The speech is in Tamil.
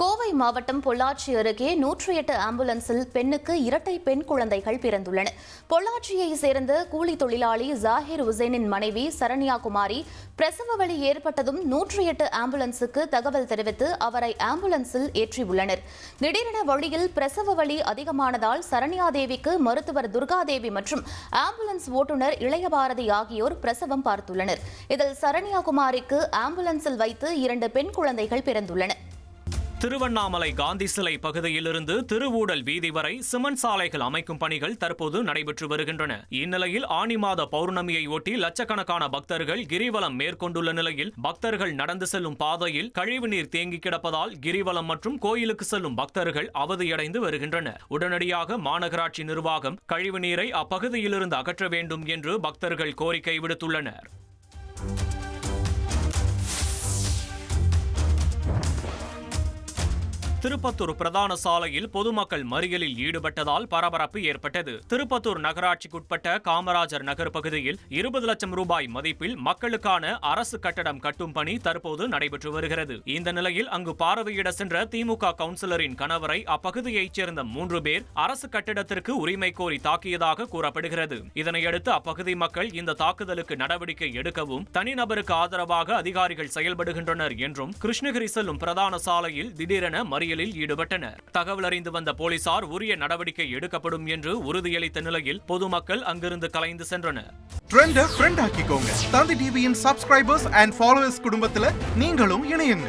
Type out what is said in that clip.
கோவை மாவட்டம் பொள்ளாச்சி அருகே நூற்றி எட்டு ஆம்புலன்ஸில் பெண்ணுக்கு இரட்டை பெண் குழந்தைகள் பிறந்துள்ளன. பொள்ளாச்சியை சேர்ந்த கூலி தொழிலாளி ஜாகிர் உசேனின் மனைவி சரண்யா குமாரி பிரசவ வழி ஏற்பட்டதும் நூற்றி எட்டு ஆம்புலன்ஸுக்கு தகவல் தெரிவித்து அவரை ஆம்புலன்ஸில் ஏற்றியுள்ளனர். திடீரென வழியில் பிரசவ வழி அதிகமானதால் சரண்யா தேவிக்கு மருத்துவர் துர்காதேவி மற்றும் ஆம்புலன்ஸ் ஓட்டுநர் இளையபாரதி ஆகியோர் பிரசவம் பார்த்துள்ளனர். இதில் சரண்யா குமாரிக்கு ஆம்புலன்ஸில் வைத்து இரண்டு பெண் குழந்தைகள் பிறந்துள்ளன. திருவண்ணாமலை காந்தி சிலை பகுதியிலிருந்து திருவூடல் வீதி வரை சிமெண்ட் சாலைகள் அமைக்கும் பணிகள் தற்போது நடைபெற்று வருகின்றன. இந்நிலையில் ஆனி மாத பௌர்ணமியை ஒட்டி லட்சக்கணக்கான பக்தர்கள் கிரிவலம் மேற்கொண்டுள்ள நிலையில் பக்தர்கள் நடந்து செல்லும் பாதையில் கழிவுநீர் தேங்கி கிடப்பதால் கிரிவலம் மற்றும் கோயிலுக்கு செல்லும் பக்தர்கள் அவதியடைந்து வருகின்றனர். உடனடியாக மாநகராட்சி நிர்வாகம் கழிவுநீரை அப்பகுதியிலிருந்து அகற்ற வேண்டும் என்று பக்தர்கள் கோரிக்கை விடுத்துள்ளனர். திருப்பத்தூர் பிரதான சாலையில் பொதுமக்கள் மறியலில் ஈடுபட்டதால் பரபரப்பு ஏற்பட்டது. திருப்பத்தூர் நகராட்சிக்குட்பட்ட காமராஜர் நகர் பகுதியில் இருபது லட்சம் ரூபாய் மதிப்பில் மக்களுக்கான அரசு கட்டடம் கட்டும் பணி தற்போது நடைபெற்று வருகிறது. இந்த நிலையில் அங்கு பார்வையிட சென்ற திமுக கவுன்சிலரின் கணவரை அப்பகுதியைச் சேர்ந்த மூன்று பேர் அரசு கட்டிடத்திற்கு உரிமை கோரி தாக்கியதாக கூறப்படுகிறது. இதனையடுத்து அப்பகுதி மக்கள் இந்த தாக்குதலுக்கு நடவடிக்கை எடுக்கவும் தனிநபருக்கு ஆதரவாக அதிகாரிகள் செயல்படுகின்றனர் என்றும் கிருஷ்ணகிரி செல்லும் பிரதான சாலையில் திடீரென செயலில் ஈடுபட்டனர். தகவல் அறிந்து வந்த போலீசார் உரிய நடவடிக்கை எடுக்கப்படும் என்று உறுதியளித்த நிலையில் பொதுமக்கள் அங்கிருந்து கலைந்து சென்றனர். ட்ரெண்ட ஃப்ரெண்ட் ஆக்கிக்கோங்க. தந்தி டிவியின் சப்ஸ்கிரைபர்ஸ் அண்ட் ஃபாலோவர்ஸ் நீங்களும் இணையுங்க.